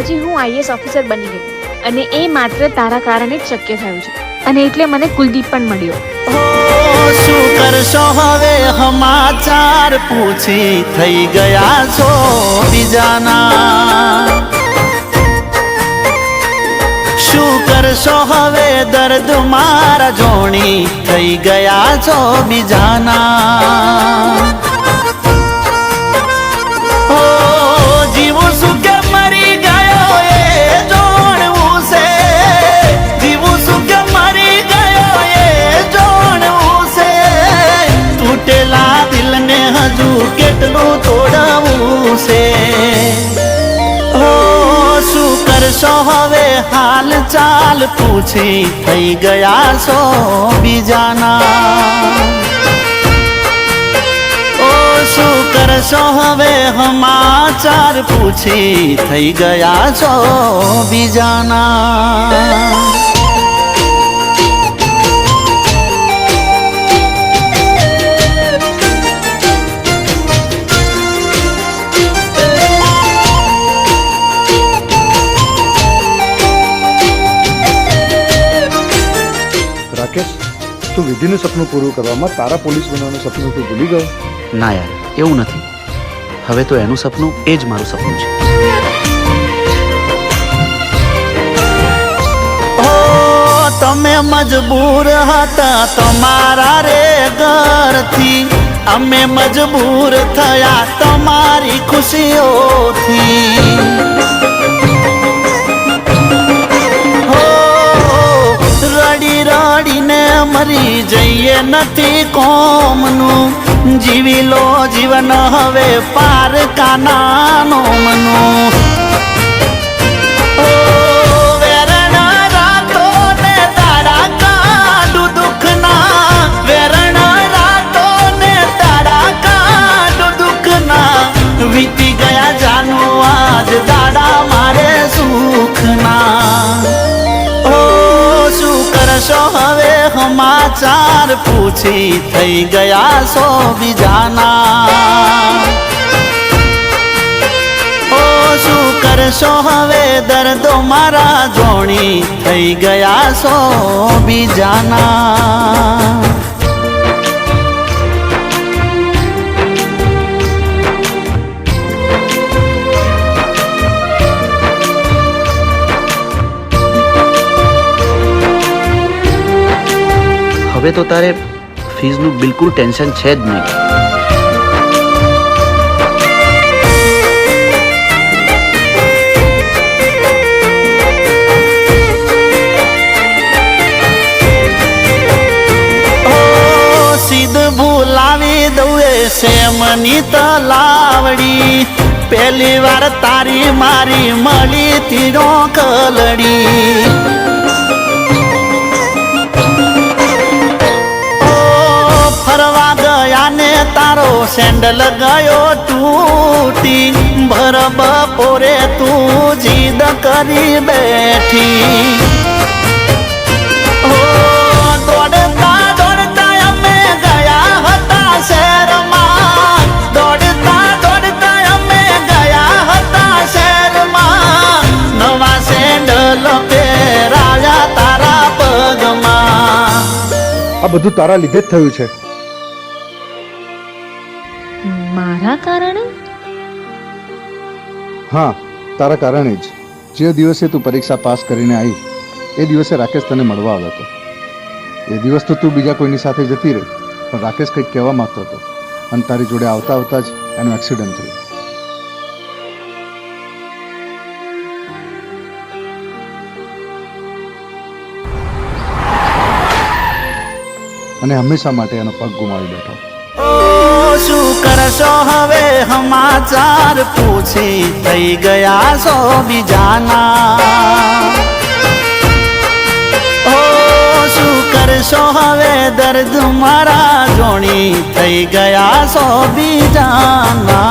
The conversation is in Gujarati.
આઈએસ ઓફિસર બની ગઈ અને એ માત્ર તારા કારણે જ શક્ય થયું છે. અને એટલે મને કુલદીપ પણ મળ્યો. હો, શું કરશો હવે? સમાચાર પૂછી થઈ ગયા છો બીજાના. શું કરશો હવે? દર્દ મારા જોણી થઈ ગયા છો બીજાના. કરશો હવે હાલ ચાલ? પૂછી થઈ ગયા છો બીજાના? ઓ, શું કરશો હવે હમાચાર? પૂછી થઈ ગયા છો બીજાના? તું વિધિનું સપનું પૂરું કરવામાં તારા પોલીસ બનવાનું સપનું તું ભૂલી ગયો? ના યાર એવું નથી. હવે તો એનું સપનું એ જ મારું સપનું છે. ઓ તમે મજબૂર હતા તમારા રે ઘરથી. અમે મજબૂર થયા તમારી ખુશીઓથી. મરી જઈએ નથી કોમનું. જીવી લો જીવન હવે પાર કાનાનો મનું વીતી ગયા જાનો આજ સુખના. ઓ, શું હવે સમાચાર પૂછી થઈ ગયા સો બીજાના. ઓ, શું કરશો હવે? દર્દો મારા જોણી થઈ ગયા સો બીજાના. હવે તો તારે ફીઝનું બિલકુલ ટેન્શન છે જ નહીં. ભૂલાવી દઉએ સેમની તલાવડી. પહેલી વાર તારી મારી મળી તીરો કલડી. તારો લગાયો ગયો તૂટી ભર બપોરે તું જીદ કરી બેઠી. દોડતા દોડતા અમે ગયા હતા શહેરમાં. દોડતા દોડતા અમે ગયા હતા શહેરમાં. નવા સેન્ડલ પહેરાયા તારા પગમાં. આ બધું તારા લીધે જ થયું છે. મારા કારણે? હા, તારા કારણે જ. જે દિવસે તું પરીક્ષા પાસ કરીને આવી, એ દિવસે રાકેશ તને મળવા આવ્યો હતો. એ દિવસ તો તું બીજા કોઈની સાથે જતી રહી, પણ રાકેશ કંઈક કહેવા માંગતો હતો. અને તારી જોડે આવતા આવતા જ એનું એક્સિડન્ટ થયું. અને હંમેશા માટે એનો પગ ગુમાવી બેઠો. શું કરશો હવે? સમાચાર પૂછી થઈ ગયા છો બીજાના. ઓ, શું કરશો હવે? દર્દ મારા જોણી થઈ ગયા છો બીજાના.